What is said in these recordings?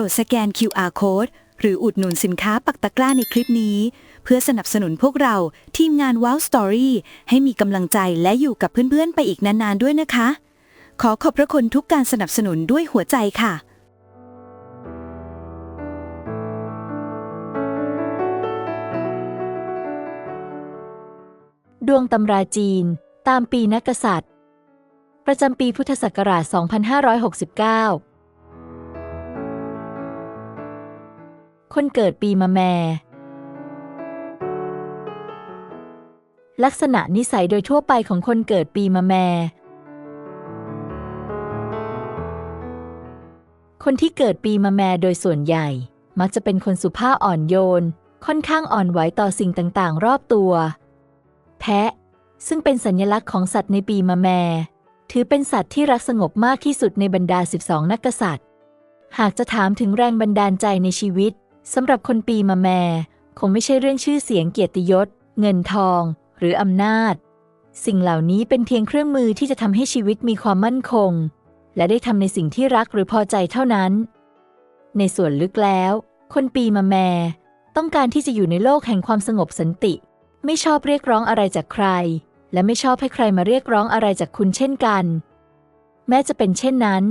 รดสแกน QR code หรืออุดหนุนสินค้าปักตะกร้าในคลิปนี้ เพื่อสนับสนุนพวกเราทีมงาน Wow Story ให้มีกำลังใจและอยู่กับเพื่อนๆ ไปอีกนานๆ ด้วยนะคะ ขอขอบพระคุณทุกการสนับสนุนด้วยหัวใจค่ะดวงตำราจีน ตามปีนักกษัตริย์ ประจำปีพุทธศักราช 2569 คนเกิดปีมะแม่ ลักษณะนิสัยโดยทั่วไปของคนเกิดปีมะแม่ คนที่เกิดปีมะแม่โดยส่วนใหญ่ มักจะเป็นคนสุภาพอ่อนโยน ค่อนข้างอ่อนไหวต่อสิ่งต่างๆ รอบตัว แพะ ซึ่งเป็นสัญลักษณ์ของสัตว์ในปีมะแม่ถือเป็นสัตว์ที่รักสงบมากที่สุดในบรรดา 12 นักกษัตริย์ หากจะถามถึงแรงบันดาลใจในชีวิต สำหรับคนปีมะแม่ คงไม่ใช่เรื่องชื่อเสียงเกียรติยศ เงินทอง หรืออำนาจ สิ่งเหล่านี้เป็นเพียงเครื่องมือที่จะทำให้ชีวิตมีความมั่นคง และได้ทำในสิ่งที่รักหรือพอใจเท่านั้น ในส่วนลึกแล้ว คนปีมะแม่ ต้องการที่จะอยู่ในโลกแห่งความสงบสันติ ไม่ชอบเรียกร้องอะไรจากใคร และไม่ชอบให้ใครมาเรียกร้องอะไรจากคุณเช่นกัน แม้จะเป็นเช่นนั้น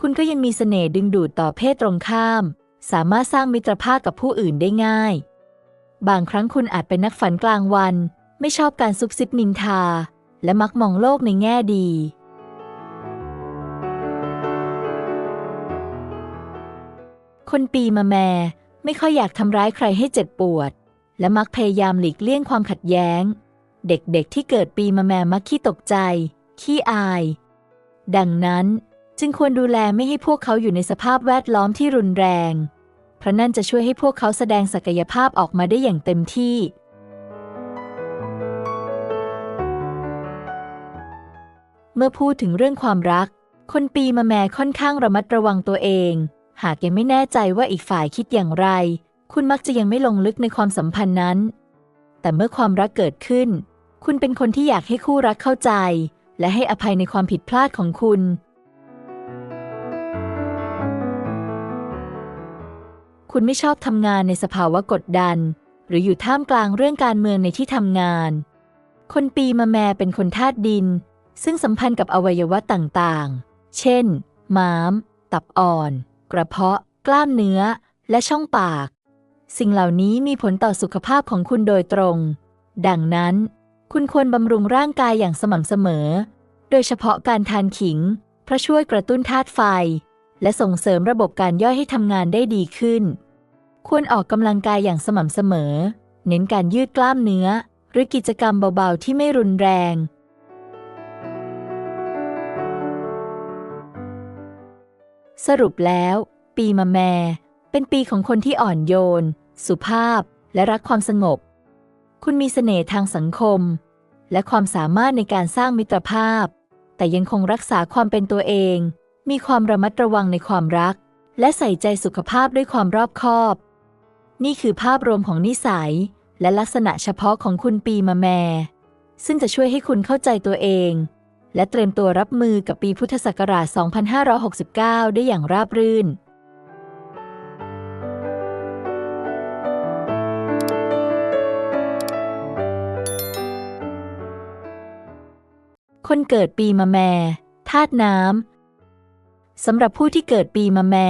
คุณก็ยังมีเสน่ห์ดึงดูดต่อเพศตรงข้าม สามารถสร้างมิตรภาพกับผู้อื่นได้ง่าย บางครั้งคุณอาจเป็นนักฝันกลางวัน ไม่ชอบการซุบซิบนินทา และมักมองโลกในแง่ดี คนปีมะแม่ไม่ค่อยอยากทำร้ายใครให้เจ็บปวด และมักพยายามหลีกเลี่ยงความขัดแย้ง เด็กๆที่เกิดปีมะแม่มักขี้ตกใจ ขี้อาย ดังนั้นจึงควรดูแลไม่ให้พวกเขาอยู่ในสภาพแวดล้อมที่รุนแรง ราะนั่นจะช่วยให้พวกเขาแสดงศักยภาพออกมาได้อย่างเต็มที่ เมื่อพูดถึงเรื่องความรัก คนปีมะแม่ค่อนข้างระมัดระวังตัวเอง หากยังไม่แน่ใจว่าอีกฝ่ายคิดอย่างไร คุณมักจะยังไม่ลงลึกในความสัมพันธ์นั้น แต่เมื่อความรักเกิดขึ้น คุณเป็นคนที่อยากให้คู่รักเข้าใจ และให้อภัยในความผิดพลาดของคุณ คุณไม่ชอบทำงานในสภาวะกดดัน หรืออยู่ท่ามกลางเรื่องการเมืองในที่ทำงาน คนปีมะแมเป็นคนธาตุดิน ซึ่งสัมพันธ์กับอวัยวะต่างๆ เช่น ม้าม ตับอ่อน กระเพาะ กล้ามเนื้อ และช่องปาก สิ่งเหล่านี้มีผลต่อสุขภาพของคุณโดยตรง ดังนั้น คุณควรบำรุงร่างกายอย่างสม่ำเสมอ โดยเฉพาะการทานขิง เพราะช่วยกระตุ้นธาตุไฟและส่งเสริมระบบการย่อยให้ทำงานได้ดีขึ้น ควรออกกำลังกายอย่างสม่ำเสมอ เน้นการยืดกล้ามเนื้อ หรือกิจกรรมเบาๆ ที่ไม่รุนแรง สรุปแล้ว ปีมะแม เป็นปีของคนที่อ่อนโยน สุภาพ และรักความสงบ คุณมีเสน่ห์ทางสังคม และความสามารถในการสร้างมิตรภาพ แต่ยังคงรักษาความเป็นตัวเอง มีความระมัดระวังในความรักและใส่ใจสุขภาพด้วยความรอบคอบ นี่คือภาพรวมของนิสัย และลักษณะเฉพาะของคุณปีมะแม่ซึ่งจะช่วยให้คุณเข้าใจตัวเอง และเตรียมตัวรับมือกับปีพุทธศักราช 2569 ได้อย่างราบรื่น คนเกิดปีมะแม่ธาตุน้ำสำหรับผู้ที่เกิดปีมะแม่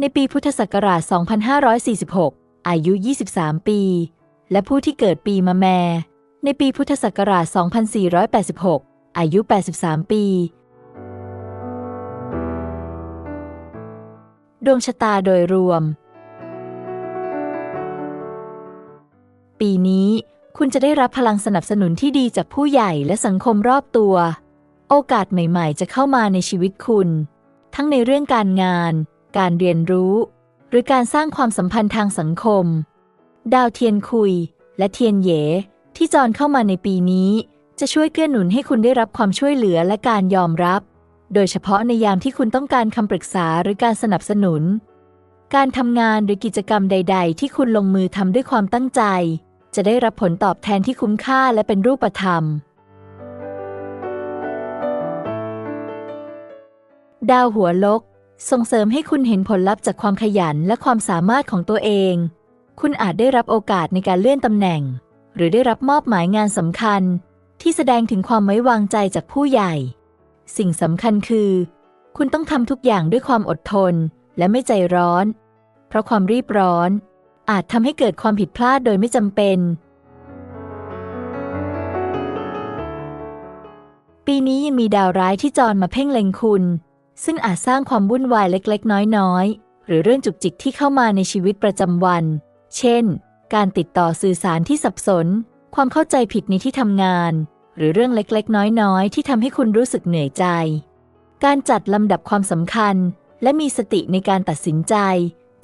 ในปีพุทธศักราช 2546 อายุ 23 ปี และผู้ที่เกิดปีมะแม ในปีพุทธศักราช 2486 อายุ 83 ปี ดวงชะตาโดยรวม ปีนี้คุณจะได้รับพลังสนับสนุนที่ดีจากผู้ใหญ่และสังคมรอบตัว โอกาสใหม่ ๆ จะเข้ามาในชีวิตคุณ ทั้งในเรื่องการงาน การเรียนรู้ หรือการสร้างความสัมพันธ์ทางสังคม ดาวเทียนคุย และเทียนเหยที่จรเข้ามาในปีนี้ จะช่วยเกื้อหนุนให้คุณได้รับความช่วยเหลือและการยอมรับ โดยเฉพาะในยามที่คุณต้องการคำปรึกษาหรือการสนับสนุน การทำงานหรือกิจกรรมใด ๆ ที่คุณลงมือทำด้วยความตั้งใจ จะได้รับผลตอบแทนที่คุ้มค่าและเป็นรูปธรรม ดาวหัวลก ส่งเสริมให้คุณเห็นผลลัพธ์จากความขยันและความสามารถของตัวเอง คุณอาจได้รับโอกาสในการเลื่อนตำแหน่ง หรือได้รับมอบหมายงานสำคัญ ที่แสดงถึงความไว้วางใจจากผู้ใหญ่ สิ่งสำคัญคือ คุณต้องทำทุกอย่างด้วยความอดทนและไม่ใจร้อน เพราะความรีบร้อน อาจทำให้เกิดความผิดพลาดโดยไม่จำเป็น ปีนี้ยังมีดาวร้ายที่จรมาเพ่งเล็งคุณ ซึ่งอาจสร้างความวุ่นวายเล็กๆ น้อยๆ หรือเรื่องจุกจิกที่เข้ามาในชีวิตประจำวัน เช่น การติดต่อสื่อสารที่สับสน ความเข้าใจผิดในที่ทำงาน หรือเรื่องเล็กๆ น้อยๆ ที่ทำให้คุณรู้สึกเหนื่อยใจ การจัดลำดับความสำคัญ และมีสติในการตัดสินใจ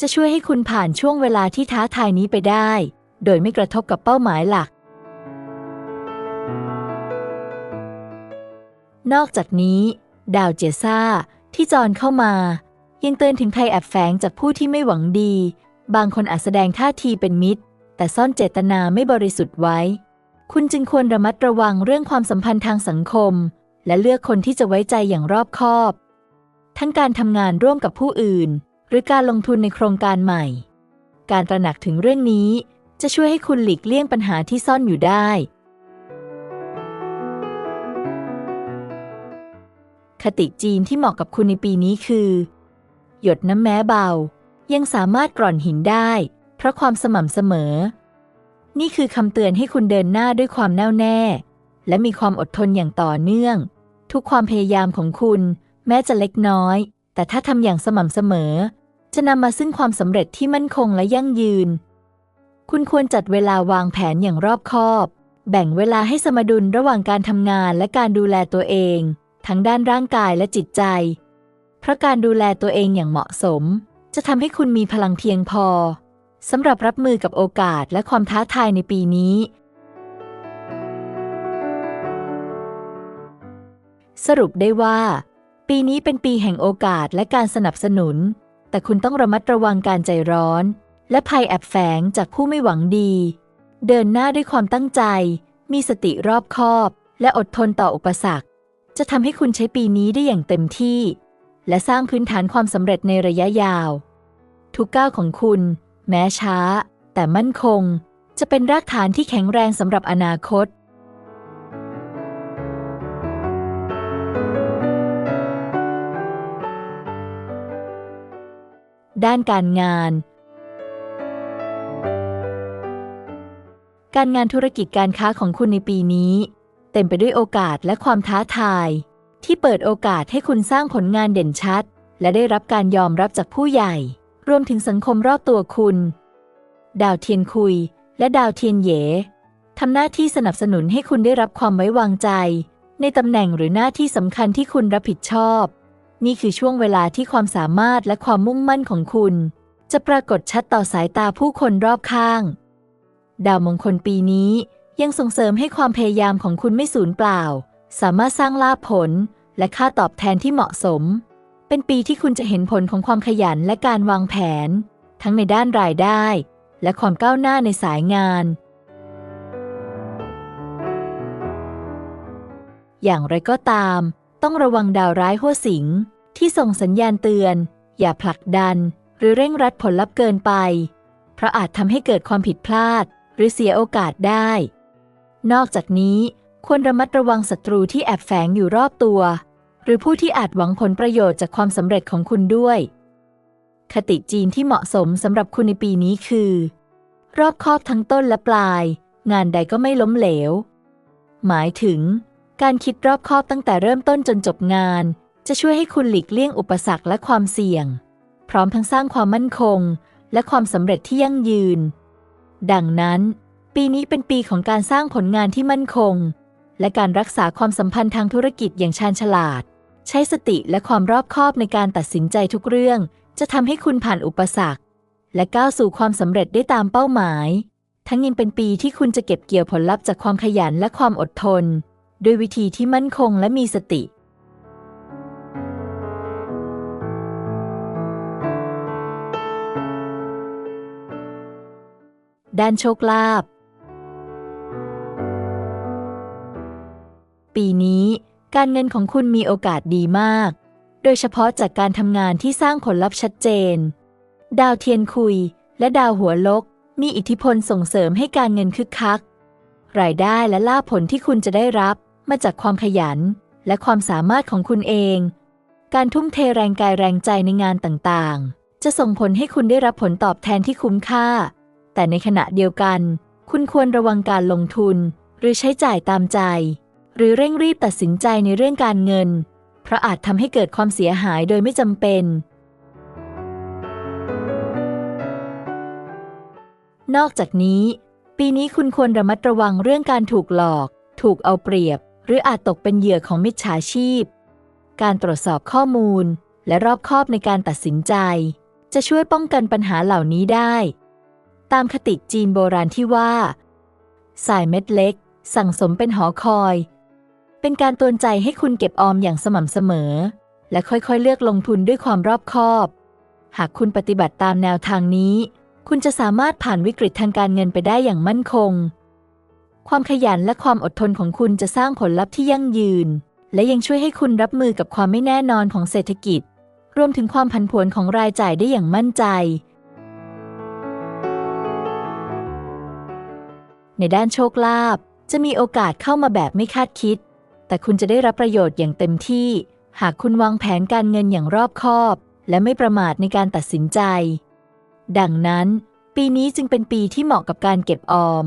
จะช่วยให้คุณผ่านช่วงเวลาที่ท้าทายนี้ไปได้ โดยไม่กระทบกับเป้าหมายหลักนอกจากนี้ ดาวเจซ่า ที่จรเข้ามา ยังเตือนถึงภัยแอบแฝงจากผู้ที่ไม่หวังดี บางคนอาจแสดงท่าทีเป็นมิตร แต่ซ่อนเจตนาไม่บริสุทธิ์ไว้ คุณจึงควรระมัดระวังเรื่องความสัมพันธ์ทางสังคม และเลือกคนที่จะไว้ใจอย่างรอบคอบ ทั้งการทำงานร่วมกับผู้อื่น หรือการลงทุนในโครงการใหม่ การตระหนักถึงเรื่องนี้จะช่วยให้คุณหลีกเลี่ยงปัญหาที่ซ่อนอยู่ได้ คติจีนที่เหมาะกับคุณในปีนี้คือ หยดน้ำแม้เบา ยังสามารถกร่อนหินได้ เพราะความสม่ำเสมอ นี่คือคำเตือนให้คุณเดินหน้าด้วยความแน่วแน่ และมีความอดทนอย่างต่อเนื่อง ทุกความพยายามของคุณ แม้จะเล็กน้อย แต่ถ้าทำอย่างสม่ำเสมอ จะนำมาซึ่งความสำเร็จที่มั่นคงและยั่งยืน คุณควรจัดเวลาวางแผนอย่างรอบคอบ แบ่งเวลาให้สมดุลระหว่างการทำงานและการดูแลตัวเอง ทั้งด้านร่างกายและจิตใจ เพราะการดูแลตัวเองอย่างเหมาะสม จะทำให้คุณมีพลังเพียงพอสำหรับรับมือกับโอกาสและความท้าทายในปีนี้ สรุปได้ว่า ปีนี้เป็นปีแห่งโอกาสและการสนับสนุน แต่คุณต้องระมัดระวังการใจร้อน และภัยแอบแฝงจากผู้ไม่หวังดี เดินหน้าด้วยความตั้งใจ มีสติรอบคอบ และอดทนต่ออุปสรรค จะทำให้คุณใช้ปีนี้ได้อย่างเต็มที่ และสร้างพื้นฐานความสำเร็จในระยะยาว ทุกก้าวของคุณ แม้ช้า แต่มั่นคง จะเป็นรากฐานที่แข็งแรงสำหรับอนาคต ด้านการงาน การงานธุรกิจการค้าของคุณในปีนี้ เต็มไปด้วยโอกาสและความท้าทาย ที่เปิดโอกาสให้คุณสร้างผลงานเด่นชัด และได้รับการยอมรับจากผู้ใหญ่ รวมถึงสังคมรอบตัวคุณ ดาวเทียนคุย และดาวเทียนเหยทำหน้าที่สนับสนุนให้คุณได้รับความไว้วางใจ ในตำแหน่งหรือหน้าที่สำคัญที่คุณรับผิดชอบ นี่คือช่วงเวลาที่ความสามารถและความมุ่งมั่นของคุณ จะปรากฏชัดต่อสายตาผู้คนรอบข้าง ดาวมงคลปีนี้ ยังส่งเสริมให้ความพยายามของคุณไม่สูญเปล่า สามารถสร้างลาภผล และค่าตอบแทนที่เหมาะสม เป็นปีที่คุณจะเห็นผลของความขยันและการวางแผน ทั้งในด้านรายได้ และความก้าวหน้าในสายงาน อย่างไรก็ตาม ต้องระวังดาวร้ายหัวสิง ที่ส่งสัญญาณเตือน อย่าผลักดัน หรือเร่งรัดผลลัพธ์เกินไป เพราะอาจทำให้เกิดความผิดพลาดหรือเสียโอกาสได้ นอกจากนี้ควรระมัดระวังศัตรูที่แอบแฝงอยู่รอบตัว หรือผู้ที่อาจหวังผลประโยชน์จากความสำเร็จของคุณด้วย คติจีนที่เหมาะสมสำหรับคุณในปีนี้คือ รอบคอบทั้งต้นและปลาย งานใดก็ไม่ล้มเหลว หมายถึง การคิดรอบคอบตั้งแต่เริ่มต้นจนจบงาน จะช่วยให้คุณหลีกเลี่ยงอุปสรรคและความเสี่ยง พร้อมทั้งสร้างความมั่นคง และความสำเร็จที่ยั่งยืน ดังนั้น ปีนี้เป็นปีของการสร้างผลงานที่มั่นคง และการรักษาความสัมพันธ์ทางธุรกิจอย่างชาญฉลาด ใช้สติและความรอบคอบในการตัดสินใจทุกเรื่อง จะทำให้คุณผ่านอุปสรรค และก้าวสู่ความสำเร็จได้ตามเป้าหมาย ทั้งยังเป็นปีที่คุณจะเก็บเกี่ยวผลลัพธ์จากความขยันและความอดทน ด้วยวิธีที่มั่นคงและมีสติด้านโชคลาภ ปีนี้ การเงินของคุณมีโอกาสดีมาก โดยเฉพาะจากการทำงานที่สร้างผลลัพธ์ชัดเจน ดาวเทียนคุย และดาวหัวลก มีอิทธิพลส่งเสริมให้การเงินคึกคัก รายได้และลาภผลที่คุณจะได้รับ มาจากความขยัน และความสามารถของคุณเอง การทุ่มเทแรงกายแรงใจในงานต่างๆ จะส่งผลให้คุณได้รับผลตอบแทนที่คุ้มค่า แต่ในขณะเดียวกัน คุณควรระวังการลงทุน หรือใช้จ่ายตามใจ หรือเร่งรีบตัดสินใจในเรื่องการเงิน เพราะอาจทำให้เกิดความเสียหายโดยไม่จำเป็น นอกจากนี้ ปีนี้คุณควรระมัดระวังเรื่องการถูกหลอก ถูกเอาเปรียบ หรืออาจตกเป็นเหยื่อของมิจฉาชีพ การตรวจสอบข้อมูล และรอบคอบในการตัดสินใจ จะช่วยป้องกันปัญหาเหล่านี้ได้ ตามคติจีนโบราณที่ว่า สายเม็ดเล็ก สั่งสมเป็นหอคอย เป็นการเตือนใจให้คุณเก็บออมอย่างสม่ำเสมอ และค่อยๆ เลือกลงทุนด้วยความรอบคอบ หากคุณปฏิบัติตามแนวทางนี้ คุณจะสามารถผ่านวิกฤตทางการเงินไปได้อย่างมั่นคง ความขยันและความอดทนของคุณจะสร้างผลลัพธ์ที่ยั่งยืน และยังช่วยให้คุณรับมือกับความไม่แน่นอนของเศรษฐกิจ รวมถึงความผันผวนของรายจ่ายได้อย่างมั่นใจในด้านโชคลาภจะมีโอกาสเข้ามาแบบไม่คาดคิด แต่คุณจะได้รับประโยชน์อย่างเต็มที่ หากคุณวางแผนการเงินอย่างรอบคอบ และไม่ประมาทในการตัดสินใจ ดังนั้น ปีนี้จึงเป็นปีที่เหมาะกับการเก็บออม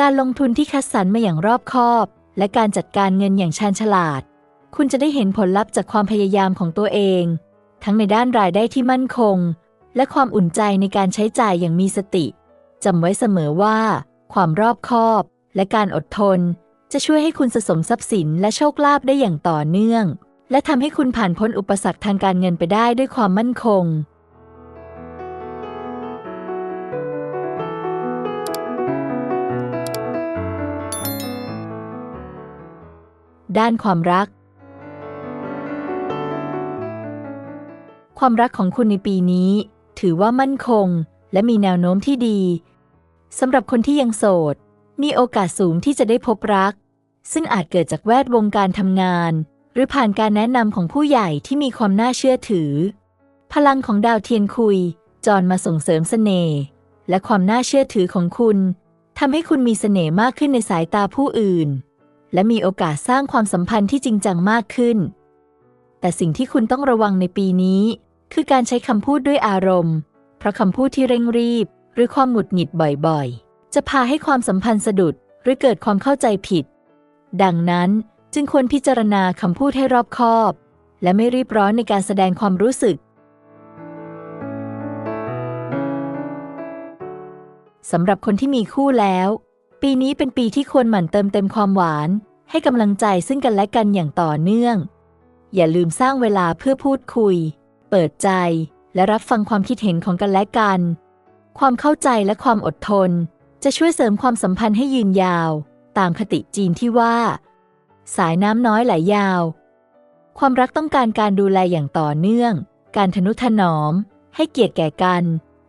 การลงทุนที่คัดสรรมาอย่างรอบคอบ และการจัดการเงินอย่างชาญฉลาด คุณจะได้เห็นผลลัพธ์จากความพยายามของตัวเอง ทั้งในด้านรายได้ที่มั่นคง และความอุ่นใจในการใช้จ่ายอย่างมีสติจำไว้เสมอว่า ความรอบคอบ และการอดทน จะช่วยให้คุณสะสมทรัพย์สินและโชคลาภได้อย่างต่อเนื่อง และทำให้คุณผ่านพ้นอุปสรรคทางการเงินไปได้ด้วยความมั่นคง ด้านความรัก ความรักของคุณในปีนี้ ถือว่ามั่นคง และมีแนวโน้มที่ดีสำหรับคนที่ยังโสด มีโอกาสสูงที่จะได้พบรัก ซึ่งอาจเกิดจากแวดวงการทำงาน หรือผ่านการแนะนำของผู้ใหญ่ที่มีความน่าเชื่อถือ พลังของดาวเทียนคุยจรมาส่งเสริมเสน่ห์และความน่าเชื่อถือของคุณทำให้คุณมีเสน่ห์มากขึ้นในสายตาผู้อื่น และมีโอกาสสร้างความสัมพันธ์ที่จริงจังมากขึ้น แต่สิ่งที่คุณต้องระวังในปีนี้ คือการใช้คำพูดด้วยอารมณ์ เพราะคำพูดที่เร่งรีบ หรือความหงุดหงิดบ่อยๆ จะพาให้ความสัมพันธ์สะดุดหรือเกิดความเข้าใจผิด ดังนั้นจึงควรพิจารณาคำพูดให้รอบคอบ และไม่รีบร้อนในการแสดงความรู้สึกสำหรับคนที่มีคู่แล้ว ปีนี้เป็นปีที่ควรหมั่นเติมเต็มความหวาน ให้กำลังใจซึ่งกันและกันอย่างต่อเนื่อง อย่าลืมสร้างเวลาเพื่อพูดคุย เปิดใจ และรับฟังความคิดเห็นของกันและกัน ความเข้าใจและความอดทน จะช่วยเสริมความสัมพันธ์ให้ยืนยาว ตามคติจีนที่ว่า สายน้ำน้อยไหลยาว ความรักต้องการการดูแลอย่างต่อเนื่อง การทนุถนอม ให้เกียรติแก่กัน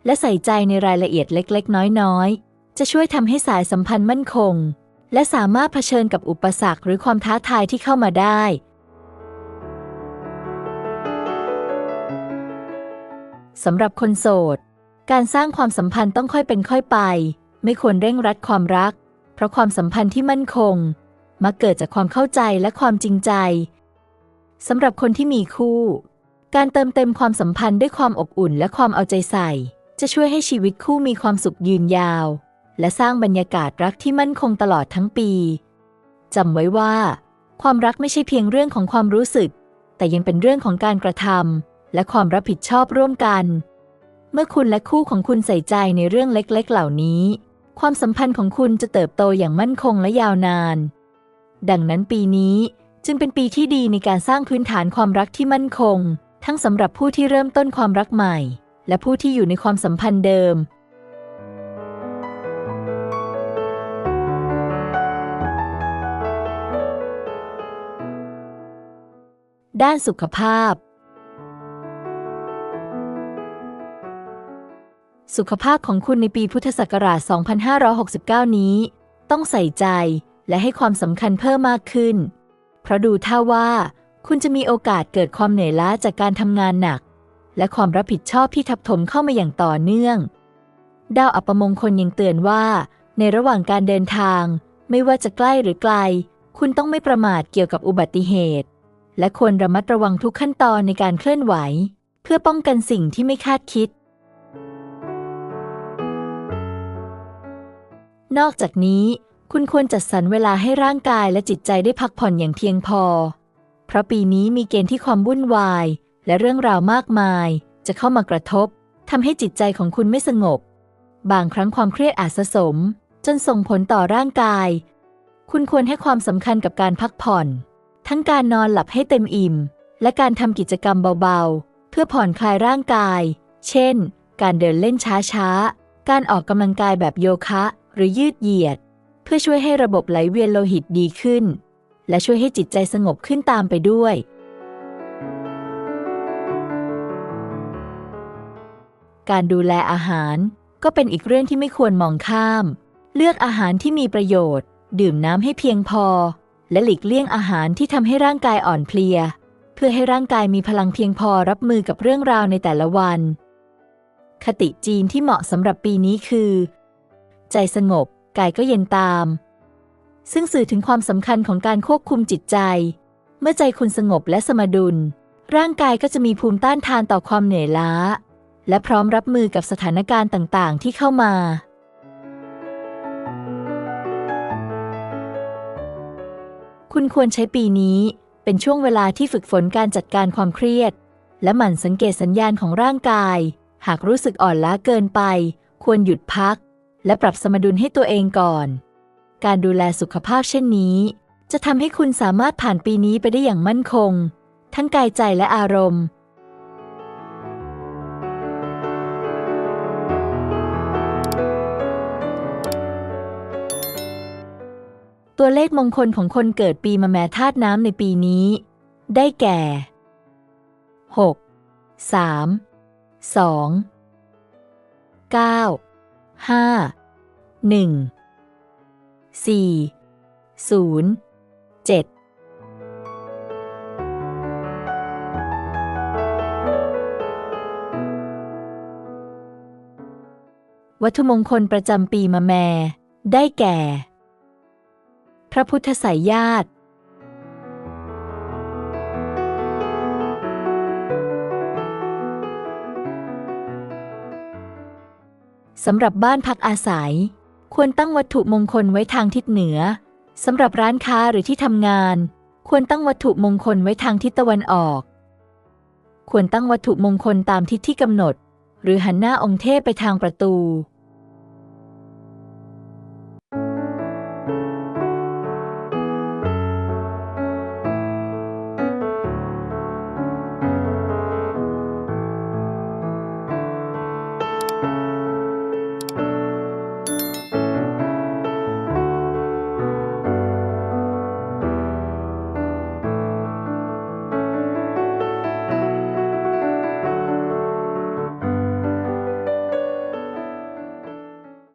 และใส่ใจในรายละเอียดเล็ก ๆ น้อย ๆ จะช่วยทำให้สายสัมพันธ์มั่นคง และสามารถเผชิญกับอุปสรรคหรือความท้าทายที่เข้ามาได้ สำหรับคนโสด การสร้างความสัมพันธ์ต้องค่อยเป็นค่อยไป ไม่ควรเร่งรัดความรัก เพราะความสัมพันธ์ที่มั่นคง มักเกิดจากความเข้าใจและความจริงใจสำหรับคนที่มีคู่ การเติมเต็มความสัมพันธ์ด้วยความอบอุ่นและความเอาใจใส่ จะช่วยให้ชีวิตคู่มีความสุขยืนยาว และสร้างบรรยากาศรักที่มั่นคงตลอดทั้งปีจำไว้ว่า ความรักไม่ใช่เพียงเรื่องของความรู้สึก แต่ยังเป็นเรื่องของการกระทำและความรับผิดชอบร่วมกัน เมื่อคุณและคู่ของคุณใส่ใจในเรื่องเล็ก ๆ เหล่านี้ ความสัมพันธ์ของคุณจะเติบโตอย่างมั่นคงและยาวนาน ดังนั้นปีนี้จึงเป็นปีที่ดีในการสร้างพื้นฐานความรักที่มั่นคง ทั้งสำหรับผู้ที่เริ่มต้นความรักใหม่ และผู้ที่อยู่ในความสัมพันธ์เดิม ด้านสุขภาพ สุขภาพของคุณในปีพุทธศักราช 2569 นี้ ต้องใส่ใจและให้ความสำคัญเพิ่มมากขึ้น เพราะดูท่าว่า คุณจะมีโอกาสเกิดความเหนื่อยล้าจากการทำงานหนัก และความรับผิดชอบที่ทับถมเข้ามาอย่างต่อเนื่อง ดาวอัปมงคลยังเตือนว่า ในระหว่างการเดินทาง ไม่ว่าจะใกล้หรือไกล คุณต้องไม่ประมาทเกี่ยวกับอุบัติเหตุ และควรระมัดระวังทุกขั้นตอนในการเคลื่อนไหว เพื่อป้องกันสิ่งที่ไม่คาดคิด นอกจากนี้คุณควรจัดสรรเวลาให้ร่างกายและจิตใจได้พักผ่อนอย่างเพียงพอ เพราะปีนี้มีเกณฑ์ที่ความวุ่นวาย และเรื่องราวมากมาย จะเข้ามากระทบทำให้จิตใจของคุณไม่สงบ บางครั้งความเครียดอาจสะสม จนส่งผลต่อร่างกาย คุณควรให้ความสำคัญกับการพักผ่อน ทั้งการนอนหลับให้เต็มอิ่ม และการทำกิจกรรมเบาๆ เพื่อผ่อนคลายร่างกาย เช่น การเดินเล่นช้าๆ การออกกำลังกายแบบโยคะ หรือยืดเหยียด เพื่อช่วยให้ระบบไหลเวียนโลหิตดีขึ้น และช่วยให้จิตใจสงบขึ้นตามไปด้วย การดูแลอาหารก็เป็นอีกเรื่องที่ไม่ควรมองข้าม เลือกอาหารที่มีประโยชน์ ดื่มน้ำให้เพียงพอ และหลีกเลี่ยงอาหารที่ทำให้ร่างกายอ่อนเพลีย เพื่อให้ร่างกายมีพลังเพียงพอรับมือกับเรื่องราวในแต่ละวัน คติจีนที่เหมาะสำหรับปีนี้คือ ใจสงบ กายก็เย็นตาม ซึ่งสื่อถึงความสำคัญของการควบคุมจิตใจ เมื่อใจคุณสงบและสมดุล ร่างกายก็จะมีภูมิต้านทานต่อความเหนื่อยล้า และพร้อมรับมือกับสถานการณ์ต่างๆ ที่เข้ามา คุณควรใช้ปีนี้เป็นช่วงเวลาที่ฝึกฝนการจัดการความเครียด และหมั่นสังเกตสัญญาณของร่างกาย หากรู้สึกอ่อนล้าเกินไป ควรหยุดพัก และปรับสมดุลให้ตัวเองก่อน การดูแลสุขภาพเช่นนี้ จะทำให้คุณสามารถผ่านปีนี้ไปได้อย่างมั่นคง ทั้งกายใจและอารมณ์ตัวเลขมงคลของคนเกิดปีมะแม่ธาตุน้ำในปีนี้ ได้แก่ 6 3 2 9 5 1 4 0 7วัตถุมงคลประจำปีมะแม่ ได้แก่ พระพุทธสายญาติ สำหรับบ้านพักอาศัย ควรตั้งวัตถุมงคลไว้ทางทิศเหนือสำหรับร้านค้าหรือที่ทำงาน ควรตั้งวัตถุมงคลไว้ทางทิศตะวันออก ควรตั้งวัตถุมงคลตามทิศที่กำหนด หรือหันหน้าองค์เทพไปทางประตู